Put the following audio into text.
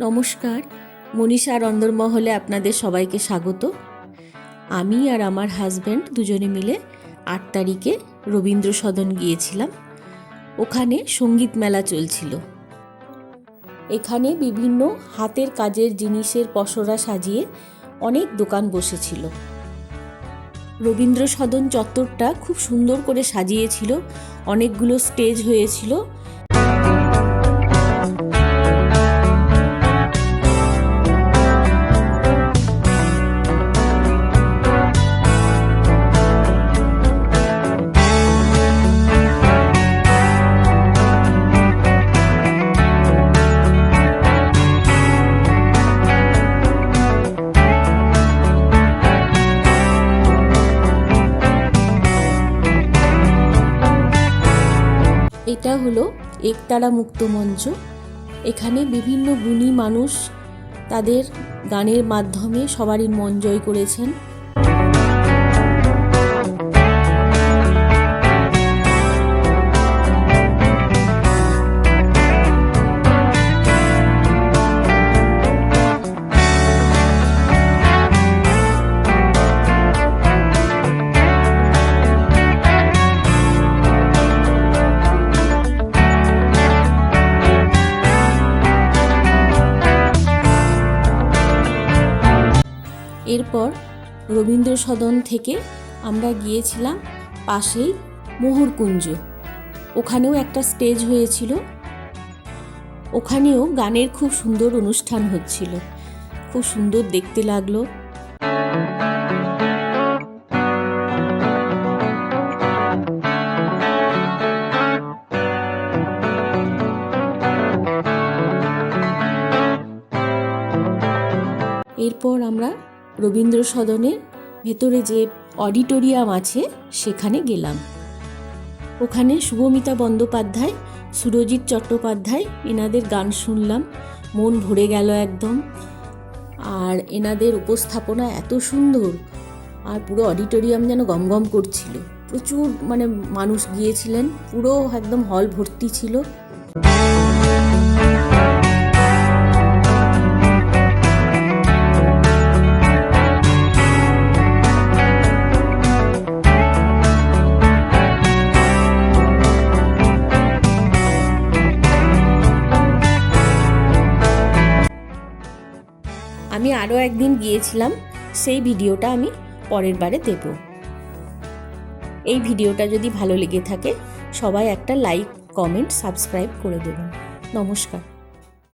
নমস্কার মনীষার অন্দরমহলে আপনাদের সবাইকে স্বাগত। আমি আর আমার হাজব্যান্ড দুজনে মিলে আট তারিখে রবীন্দ্র সদন গিয়েছিলাম। ওখানে সংগীত মেলা চলছিল। এখানে বিভিন্ন হাতের কাজের জিনিসের পসরা সাজিয়ে অনেক দোকান বসেছিল। রবীন্দ্র সদন চত্বরটা খুব সুন্দর করে সাজিয়েছিল, অনেকগুলো স্টেজ হয়েছিল। এটা হলো একতারা মুক্ত মঞ্চ। এখানে বিভিন্ন গুণী মানুষ তাদের গানের মাধ্যমে সবারই মন জয় করেছেন। এরপর রবীন্দ্র সদন থেকে আমরা গিয়েছিলাম পাশেই মোহরকুঞ্জ। ওখানেও একটা স্টেজ হয়েছিল। ওখানেও গানের খুব সুন্দর অনুষ্ঠান হচ্ছিল। খুব সুন্দর দেখতে লাগল। এরপর আমরা রবীন্দ্র সদনের ভেতরে যে অডিটোরিয়াম আছে, সেখানে গেলাম। ওখানে শুভমিতা বন্দ্যোপাধ্যায়, সুরজিৎ চট্টোপাধ্যায় এনাদের গান শুনলাম। মন ভরে গেল একদম। আর এনাদের উপস্থাপনা এত সুন্দর। আর পুরো অডিটোরিয়াম যেন গমগম করছিল। প্রচুর মানে মানুষ গিয়েছিলেন। পুরো একদম হল ভর্তি ছিল। আমি আরও একদিন গিয়েছিলাম, সেই ভিডিওটা আমি পরের বারে দেব। এই ভিডিওটা যদি ভালো লেগে থাকে, সবাই একটা লাইক, কমেন্ট, সাবস্ক্রাইব করে দেবেন। নমস্কার।